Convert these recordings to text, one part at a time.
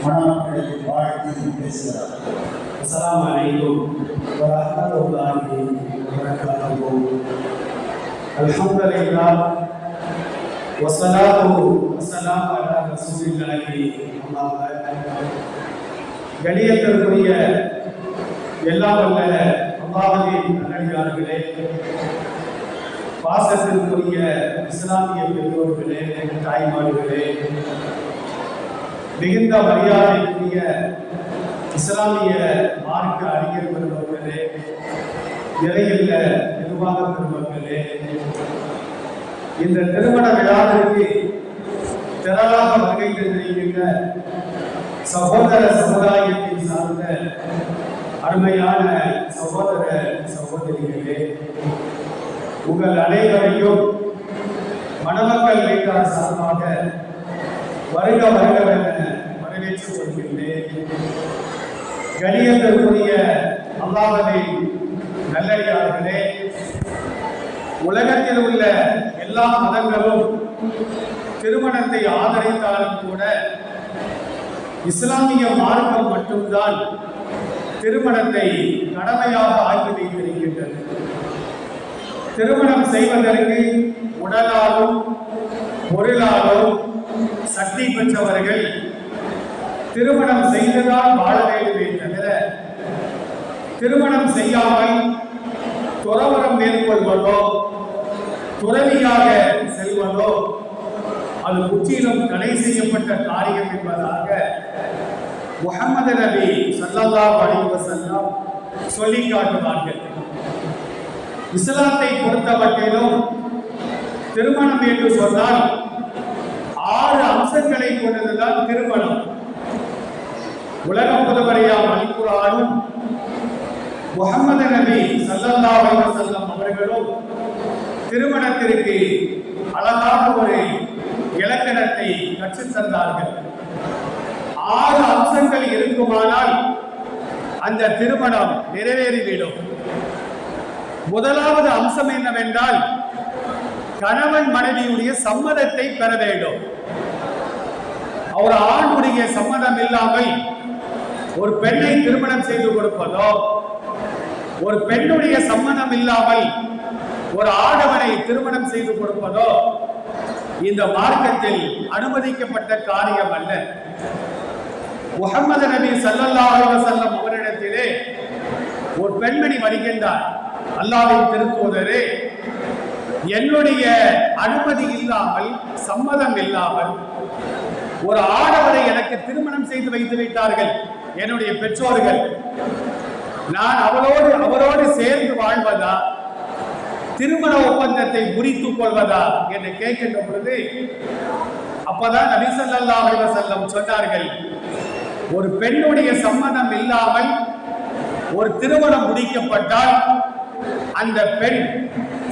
மாணவர்களை வாழ்த்து பேசுகிறார் அஸ்லாம் வலைக்கும் வரஹ்மத்துல்லாஹி வபரகாத்துஹு அல்ஹம்துலில்லாஹ் வஸ்ஸலாத்து வஸ்ஸலாமு பாசத்திற்குரிய இஸ்லாமிய பெற்றோர்களே தாய்மார்களே மிகுந்த மரியாதைக்குரிய இஸ்லாமிய மார்க்க அறிஞர் பெருமக்களே நிறையுள்ள நிர்வாக பெருமக்களே இந்த திருமண விழாவிற்கு திரளாக வருகை தந்திருக்கின்ற சகோதர சமுதாயத்தை சார்ந்த அருமையான சகோதர சகோதரிகளே உங்கள் அனைவரையும் மணமக்கள் வீட்டார் சார்பாக வருக என வரவேற்றுக் கொள்கின்றேன். கணியத்திற்குரிய அல்லாதவை நல்லடியார்களே உலகத்தில் உள்ள எல்லா மதங்களும் திருமணத்தை ஆதரித்தாலும் கூட இஸ்லாமிய மார்க்கம் மட்டும்தான் திருமணத்தை கடமையாக ஆக்கி வைத்திருக்கின்றது. திருமணம் செய்வதற்கு உடலாலும் பொருளாலும் சக்தி பெற்றவர்கள் திருமணம் செய்துதான் வாழ வேண்டுமே தவிர திருமணம் செய்யாமல் துறவரம் மேற்கொள்வதோ துறவியாக செல்வதோ அது முற்றிலும் தடை செய்யப்பட்ட காரியம் என்பதாக முகமது நபி ஸல்லல்லாஹு அலைஹி சொல்லி காட்டுவார்கள். இஸ்லாத்தை பொறுத்தவரையிலும் திருமணம் என்று சொன்னால் ஆறு அம்சங்களை கொண்டதுதான் திருமணம். உலக புதவரையாம் அலிகுரானும் முகமது நபி ஸல்லல்லாஹு செல்லம் அவர்களும் திருமணத்திற்கு அழகான ஒரு இலக்கணத்தை கற்றுத் தந்தார்கள். ஆறு அம்சங்கள் இருக்குமானால் அந்த திருமணம் நிறைவேறிவிடும். முதலாவது அம்சம் என்னவென்றால் கணவன் மனைவியுடைய சம்மதத்தை பெற வேண்டும். ஒரு ஆணுடைய சம்மதம் இல்லாமல் ஒரு பெண்ணை திருமணம் செய்து கொடுப்பதோ ஒரு பெண்ணுடைய சம்மதம் இல்லாமல் ஒரு ஆடவனை திருமணம் செய்து கொடுப்பதோ இந்த மார்க்கத்தில் அனுமதிக்கப்பட்ட காரியம் அல்ல. முகமது நபி ஸல்லல்லாஹு அலைஹி அவரிடத்திலே ஒரு பெண்மணி வருகின்றார். அல்லாஹ்வின் திருத்துவதரே என்னுடைய அனுமதி இல்லாமல் சம்மதம் இல்லாமல் ஒரு ஆடவரை எனக்கு திருமணம் செய்து வைத்து விட்டார்கள் என்னுடைய பெற்றோர்கள். நான் அவளோடு அவரோடு சேர்ந்து வாழ்வதா? திருமண ஒப்பந்தத்தை முறித்துக் கொள்வதா என்று கேட்கின்ற பொழுது அப்பதான் நபிசல்லா செல்லம் சொன்னார்கள் ஒரு பெண்ணுடைய சம்மதம் இல்லாமல் ஒரு திருமணம் முடிக்கப்பட்டால் அந்த பெண்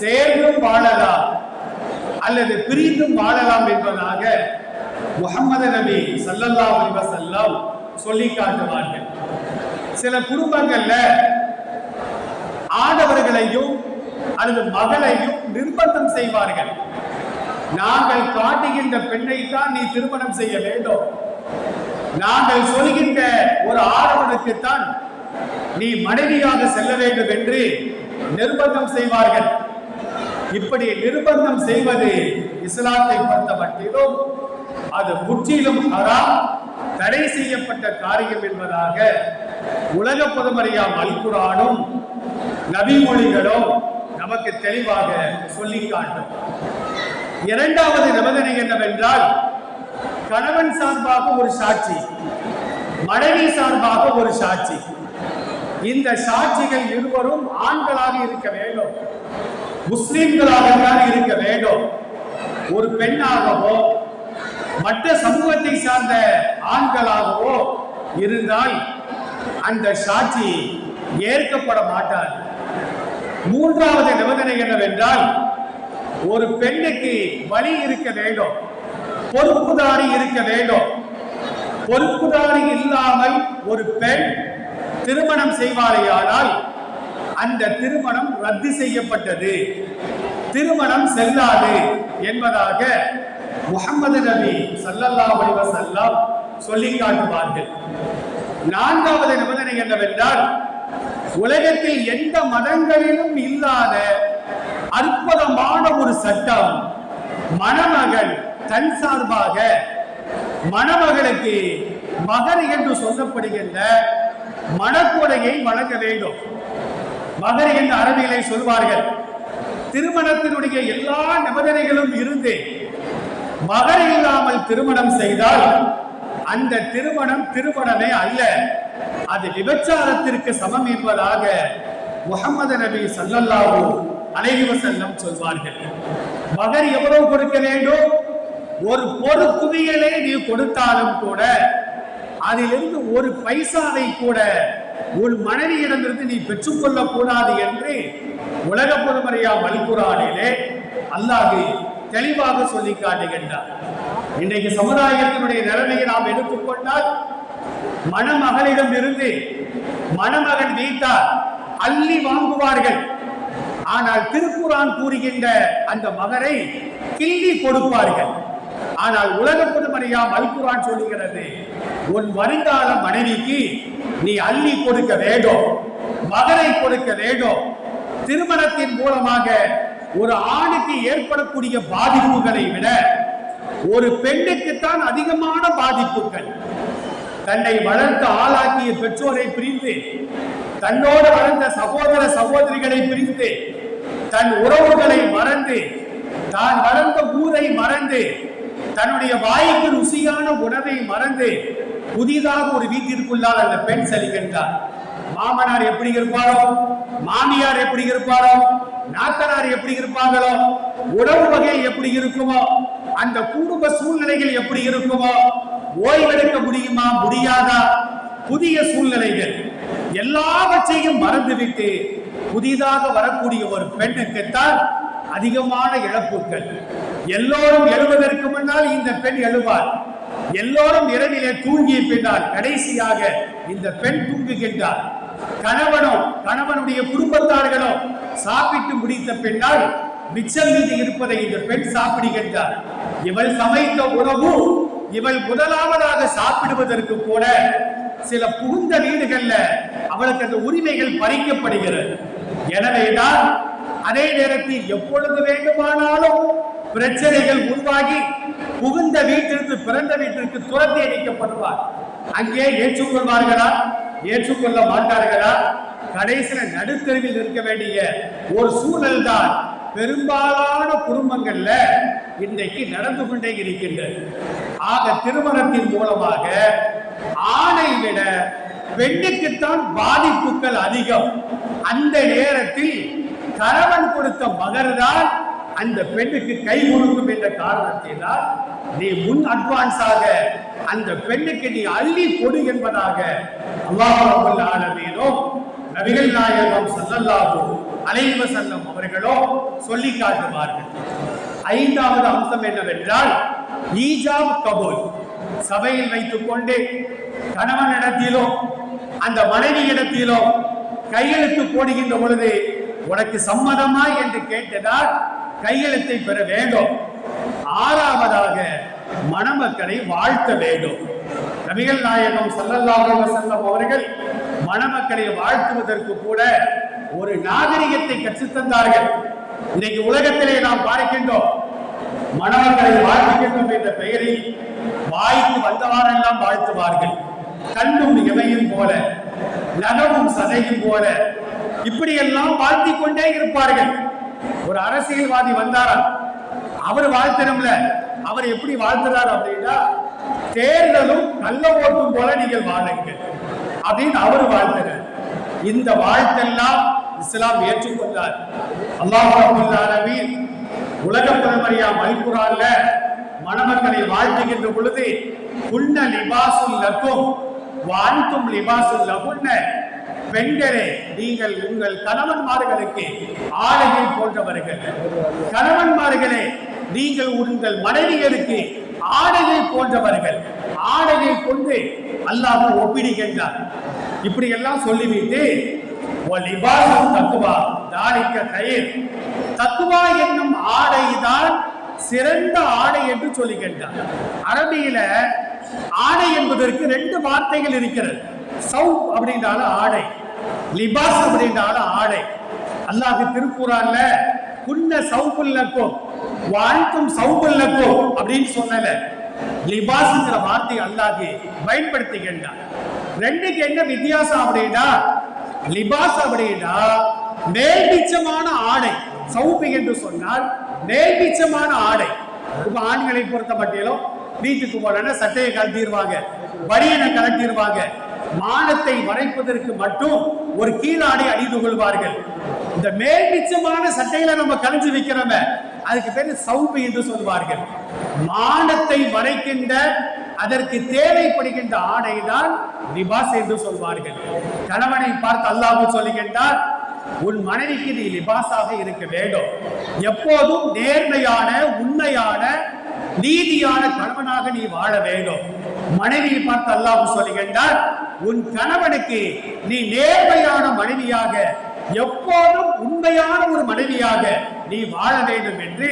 சேர்ந்தும் வாழலாம் அல்லது பிரிந்தும் வாழலாம் என்பதாக முகமது நபி சல்லல்லா அலைஹி சொல்லி காட்டுவார்கள். சில குடும்பங்கள்ல ஆடவர்களையும் அல்லது மகளையும் நிர்பந்தம் செய்வார்கள். நாங்கள் காட்டுகின்ற பெண்ணை தான் நீ திருமணம் செய்ய வேண்டும். நாங்கள் சொல்கின்ற ஒரு ஆடவனுக்குத்தான் நீ மனைவியாக செல்ல வேண்டும் என்று நிர்பந்தம் செய்வார்கள். இப்படி நிர்பந்தம் செய்வது இஸ்லாத்தை பொறுத்த மட்டிலும் அது முற்றிலும் ஹராம் தடை செய்யப்பட்ட காரியம் என்பதாக உலக பொதுமறையாம் அல்குரானும் நபிமொழிகளும் நமக்கு தெளிவாக சொல்லி காட்டும் இரண்டாவது நிபந்தனை என்னவென்றால் கணவன் சார்பாக ஒரு சாட்சி மனைவி சார்பாக ஒரு சாட்சி. இந்த சாட்சிகள் இருவரும் ஆண்களாக இருக்க வேண்டும். முஸ்லிம்களாக தான் இருக்க வேண்டும். ஒரு பெண்ணாகவோ மற்ற சமூகத்தை சார்ந்த ஆண்களாகவோ இருந்தால் அந்த சாட்சி ஏற்கப்பட மாட்டார் மூன்றாவது நிபந்தனை என்னவென்றால் ஒரு பெண்ணுக்கு வழி இருக்க வேண்டும். பொறுப்புதாரி இருக்க வேண்டும். பொறுப்புதாரி இல்லாமல் ஒரு பெண் திருமணம் செய்வாரேயானால் அந்த திருமணம் ரத்து செய்யப்பட்டது. திருமணம் செல்லாது என்பதாக முகமது நபி சல்லல்லா அலைஹி சொல்லி காட்டுவார்கள். நான்காவது நிபந்தனை என்னவென்றால் உலகத்தில் எந்த மதங்களிலும் இல்லாத அற்புதமான ஒரு சட்டம் மணமகன் தன் சார்பாக மணமகளுக்கு மகர் என்று சொல்லப்படுகின்ற மணக்கொடையை வழங்க வேண்டும். மகர் என்று அரபிகளை சொல்வார்கள் திருமணத்தினுடைய எல்லா நிபந்தனைகளும் இருந்து மகர் இல்லாமல் திருமணம் செய்தால் அந்த திருமணம் திருமணமே அல்ல அது விபச்சாரத்திற்கு சமம் என்பதாக முகமது நபி சல்லல்லாவு அலைஹி செல்லம் சொல்வார்கள். மகர் எவ்வளவு கொடுக்க வேண்டும்? ஒரு பொறு குவியலே நீ கொடுத்தாலும் கூட அதிலிருந்து ஒரு பைசாவை கூட உன் மனைவியிடமிருந்து நீ பெற்றுக்கொள்ள கூடாது என்று உலக பொதுமறையா மல்குரானிலே அல்லாஹ் தெளிவாக சொல்லி காட்டுகின்றார். இன்றைக்கு சமுதாயத்தினுடைய நிலைமையை நாம் எடுத்துக்கொண்டால் மணமகளிடம் இருந்து மணமகன் வீட்டார் அள்ளி வாங்குவார்கள். ஆனால் திருக்குறான் கூறுகின்ற அந்த மகரை கிள்ளி கொடுப்பார்கள். ஆனால் உலக பொதுமறையா மல்குரான் சொல்லுகிறது உன் வருங்கால மனைவிக்கு நீ அள்ளி கொடுக்க வேண்டும் மகனை கொடுக்க வேண்டும். திருமணத்தின் மூலமாக ஒரு ஆணுக்கு ஏற்படக்கூடிய பாதிப்புகளை விட ஒரு பெண்ணுக்குத்தான் அதிகமான பாதிப்புகள். தன்னை வளர்த்து ஆளாக்கிய பெற்றோரை பிரிந்து தன்னோடு வளர்ந்த சகோதர சகோதரிகளை பிரிந்து தன் உறவுகளை மறந்து தான் வளர்ந்த ஊரை மறந்து தன்னுடைய வாய்க்கு ருசியான உணவை மறந்து புதிதாக ஒரு வீட்டிற்குள்ளால் அந்த பெண் செல்கின்றார் மாமனார் எப்படி இருப்பாரோ? மாமியார் எப்படி இருப்பாரோ? நாத்தனார் எப்படி இருப்பாங்களோ உணவு வகை எப்படி இருக்குமோ? அந்த குடும்ப சூழ்நிலைகள் எப்படி இருக்குமோ? ஓய்வெடுக்க முடியுமா? முடியாதா? புதிய சூழ்நிலைகள் எல்லாவற்றையும் மறந்துவிட்டு புதிதாக வரக்கூடிய ஒரு பெண்ணுக்குத்தான் அதிகமான இழப்புகள். எல்லோரும் எழுவதற்கு முன்னால் இந்த பெண் எழுவார் எல்லோரும் இரவிலே தூங்கிய பின்னால் கடைசியாக இந்த பெண் தூங்குகின்றார் கணவனும் கணவனுடைய குடும்பத்தார்களும் சாப்பிட்டு முடித்த பின்னால் மிச்சம் மீது இருப்பதை இந்த பெண் சாப்பிடுகின்றார் இவள் சமைத்த உணவு இவள் முதலாவதாக சாப்பிடுவதற்கு கூட சில புகுந்த வீடுகள்ல அவளுக்கு அந்த உரிமைகள் பறிக்கப்படுகிறது. எனவேதான் அதே நேரத்தில் எப்பொழுது வேண்டுமானாலும் பிரச்சனைகள் உருவாகி புகுந்த வீட்டிற்கு பிறந்த வீட்டிற்கு துரத்தி அடிக்கப்படுவார். அங்கே ஏற்றுக்கொள்வார்களா? ஏற்றுக்கொள்ள மாட்டார்களா? கடைசியில நடுத்தருவில் இருக்க வேண்டிய ஒரு சூழல் தான் பெரும்பாலான குடும்பங்கள்ல இன்றைக்கு நடந்து கொண்டே இருக்கின்றது. ஆக திருமணத்தின் மூலமாக ஆணை விட பெண்ணுக்குத்தான் பாதிப்புகள் அதிகம். அந்த நேரத்தில் கணவன் கொடுத்த மகர்தான் அந்த பெண்ணுக்கு கை கொடுக்கும் என்ற காரணத்தினால் நீ முன் அட்வான்ஸாக அந்த பெண்ணுக்கு நீ அள்ளி கொடு என்பதாக அல்லாஹ் ரப்பல் ஆலமீனும் நபிகள் நாயகம் ஸல்லல்லாஹு அலைவ வஸல்லம் அவர்களோ சொல்லி காட்டுவார்கள். ஐந்தாவது அம்சம் என்னவென்றால் ஈஜாப் கபூல். சபையில் வைத்துக் கொண்டு கணவனிடத்திலோ அந்த மனைவி இடத்திலோ கையெழுத்து போடுகின்ற பொழுது உனக்கு சம்மதமா என்று கேட்டதால் கையெழுத்தை பெற வேண்டும். ஆறாவதாக மணமக்களை வாழ்த்த வேண்டும். நபிகள் நாயகம் ஸல்லல்லாஹு செல்லம் அவர்கள் மணமக்களை வாழ்த்துவதற்கு கூட ஒரு நாகரிகத்தை கற்றுத் தந்தார்கள் இன்னைக்கு உலகத்திலே நாம் பார்க்கின்றோம். மணமக்களை வாழ்த்துகின்றோம் என்ற பெயரில் வாய்க்கு வந்தவாறெல்லாம் வாழ்த்துவார்கள். கண்ணும் இமையும் போல நகமும் சதையும் போல இப்படியெல்லாம் வாழ்த்திக் கொண்டே இருப்பார்கள். ஒரு அரசியல்வாதி வந்தாரா? அவர் வாழ்த்தணும்ல. அவர் எப்படி வாழ்த்துறாரு அப்படின்னா தேர்தலும் நல்ல ஓட்டும் போல நீங்கள் வாழுங்கள் அப்படின்னு அவர் வாழ்த்தினார் இந்த வாழ்த்தெல்லாம் இஸ்லாம் ஏற்றுக்கொண்டார். அல்லாஹ் உலக பிரதமரியா மல்குரான்ல மணமக்களை வாழ்த்துகின்ற பொழுது புண்ண லிபாசுல் லக்கும் வாழ்த்தும் லிபாசுல் லகுன்ன பெண்களே நீங்கள் உங்கள் கணவன்மார்களுக்கு ஆடையை போன்றவர்கள். கணவன்மார்களே நீங்கள் உங்கள் மனைவிகளுக்கு ஆடைகள் போன்றவர்கள். ஆடையை கொண்டு அல்லாஹ் ஒப்பிடுகின்றார். இப்படி எல்லாம் சொல்லிவிட்டு தத்துவா தாடிக்க கயிர். தத்துவா என்னும் ஆடைதான் சிறந்த ஆடை என்று சொல்லுகின்றார் அரபியில ஆடை என்பதற்கு ரெண்டு வார்த்தைகள் இருக்கிறது. சௌப் அப்படின்றால ஆடை. லிபாஸ் அப்படின்றாலும் ஆடை. அல்லாஹ் திருக்குறான்ல குன்ன சௌபுல்லக்கும் வாழ்க்கும் சௌபுல்லக்கும் அப்படின்னு சொன்னல லிபாஸ்ங்கிற வார்த்தை அல்லாஹ் பயன்படுத்துகின்றான் ரெண்டுக்கு என்ன வித்தியாசம் அப்படின்னா லிபாஸ் அப்படின்னா மேல்பிச்சமான ஆடை. சவுப்பு என்று சொன்னால் மேல்பிச்சமான ஆடை. இப்ப ஆண்களை பொறுத்த மட்டிலும் வீட்டுக்கு போனா சட்டையை கலத்திடுவாங்க பனியனை கலத்திடுவாங்க மானத்தை மறைப்பதற்கு மட்டும் ஒரு கீழாடை அணிந்து கொள்வார்கள். இந்த மேல்பிச்சமான சட்டையில நம்ம கலைஞ்சு வைக்கிறோமே அதுக்கு பேரு சௌபி என்று சொல்வார்கள். மானத்தை மறைக்கின்ற அதற்கு தேவைப்படுகின்ற ஆடை தான் லிபாஸ் என்று சொல்வார்கள். கணவனை பார்த்து அல்லாஹ் சொல்லுகின்றார் உன் மனைவிக்கு நீ லிபாஸாக இருக்க வேண்டும். எப்போதும் நேர்மையான உண்மையான நீதியான கணவனாக நீ வாழ வேண்டும். மனைவியை பார்த்து அல்லாஹ் சொல்லுகின்றார் உன் கணவனுக்கு நீ நேர்மையான மனைவியாக எப்போதும் உண்மையான ஒரு மனைவியாக நீ வாழ வேண்டும் என்று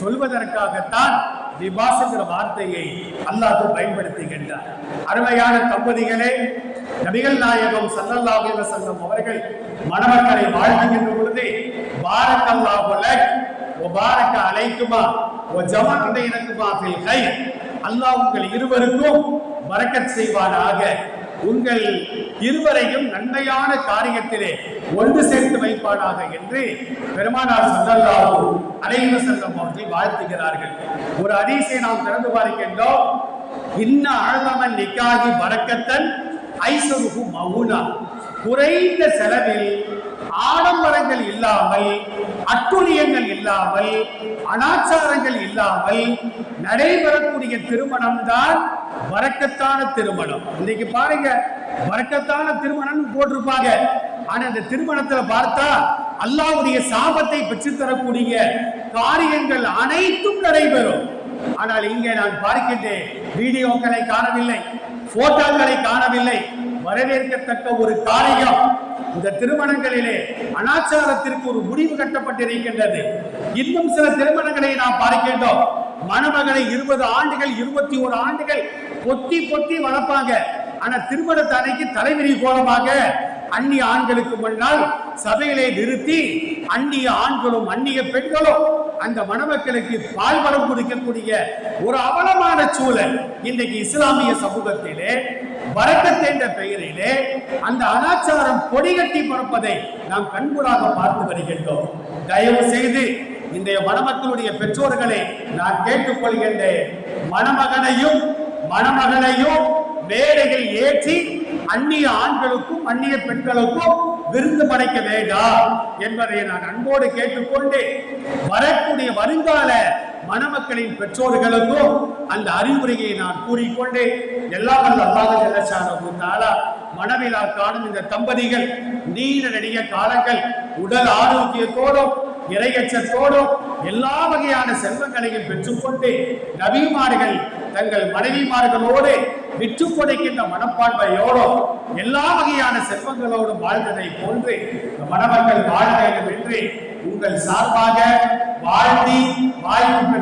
சொல்வதற்காகத்தான் லிபாஸ்ங்கிற வார்த்தையை அல்லாஹ் பயன்படுத்துகின்றார். அருமையான தம்பதிகளே நபிகள் நாயகம் சல்லல்லா சங்கம் அவர்கள் மணமக்களை வாழ்த்துகின்ற பொழுது பாரக்கல்லாஹு லக் பாரக்க அலைக்குமா ஓ ஜமாண்டை பைனக்குமா ஃபில் கைர் அல்லாஹ் உங்கள் இருவருக்கும் வரக்கத் செய்வானாக. உங்கள் இருவரையும் நன்மையான காரியத்திலே ஒன்று சேர்த்து வைப்பானாக என்று பெருமானார் ஸல்லல்லாஹு அலைஹி வஸல்லம் அவர்கள் வாழ்த்துகிறார்கள். ஒரு அதிசை நாம் திறந்து பார்க்கின்றோம். இன்ன அழகமன் நிக்காகி பரக்கத்தன் ஐசருகு மவுனா. குறைந்த செலவில் ஆடம்பரங்கள் இல்லாமல் அட்டுழியங்கள் இல்லாமல் அனாச்சாரங்கள் இல்லாமல் நடைபெறக்கூடிய திருமணம்தான் வரக்கத்தான திருமணம். இன்னைக்கு பாருங்க வரக்கத்தான திருமணம் போட்டிருப்பாங்க. ஆனா இந்த திருமணத்துல பார்த்தா அல்லாவுடைய சாபத்தை பெற்று தரக்கூடிய காரியங்கள் அனைத்தும் நடைபெறும். ஆனால் இங்கே நான் பார்க்கின்றேன் வீடியோக்களை காணவில்லை போட்டோக்களை காணவில்லை. வரவேற்கத்தக்க ஒரு காரியம். இந்த திருமணங்களிலே அனாச்சாரத்திற்கு ஒரு முடிவு கட்டப்பட்டிருக்கின்றது. இன்னும் சில திருமணங்களை நாம் பார்க்கின்றோம். மணமகளை இருபது ஆண்டுகள் இருபத்தி ஒரு ஆண்டுகள் பொத்தி பொத்தி வளர்ப்பாங்க. ஆனா திருமணத்து அன்னைக்கு தலைவிரி கோலமாக அந்நிய ஆண்களுக்கு முன்னால் சபையிலே நிறுத்தி அந்நிய ஆண்களும் அந்நிய பெண்களும் அந்த மணமக்களுக்கு பால் வளம் கொடுக்கக்கூடிய ஒரு அவலமான சூழல் இன்றைக்கு இஸ்லாமிய சமூகத்திலே வரக்கத் என்ற பெயரிலே அந்த அனாச்சாரம் கொடிகட்டி பறப்பதை நாம் கண்கூடாக பார்த்து வருகின்றோம். தயவு செய்து இன்றைய மணமக்களுடைய பெற்றோர்களை நான் கேட்டுக்கொள்கின்றேன் மணமகனையும் மணமகளையும் மேடைகள் ஏற்றி அந்நிய ஆண்களுக்கும் அந்நிய பெண்களுக்கும் விருந்து படைக்க வேண்டாம் என்பதை நான் அன்போடு கேட்டுக்கொண்டு வரக்கூடிய வருங்கால மணமக்களின் பெற்றோர்களுக்கும் அந்த அறிவுரையை நான் கூறிக்கொண்டு எல்லாம் வல்ல அல்லாஹ் ஜல்லஷானஹு மனவிழா காணும் இந்த தம்பதிகள் நீண்ட நெடிய காலங்கள் உடல் ஆரோக்கியத்தோடும் இறையச்சத்தோடும் எல்லா வகையான செல்வங்களையும் பெற்றுக்கொண்டு நபிமார்கள் தங்கள் மனைவிமார்களோடு விற்று கொடைக்கின்ற மனப்பான்மையோடும் எல்லா வகையான செல்வங்களோடும் வாழ்ந்ததை போன்று இந்த மணமக்கள் வாழ வேண்டும் என்று உங்கள் சார்பாக வாழ்த்தி வாய்ப்பு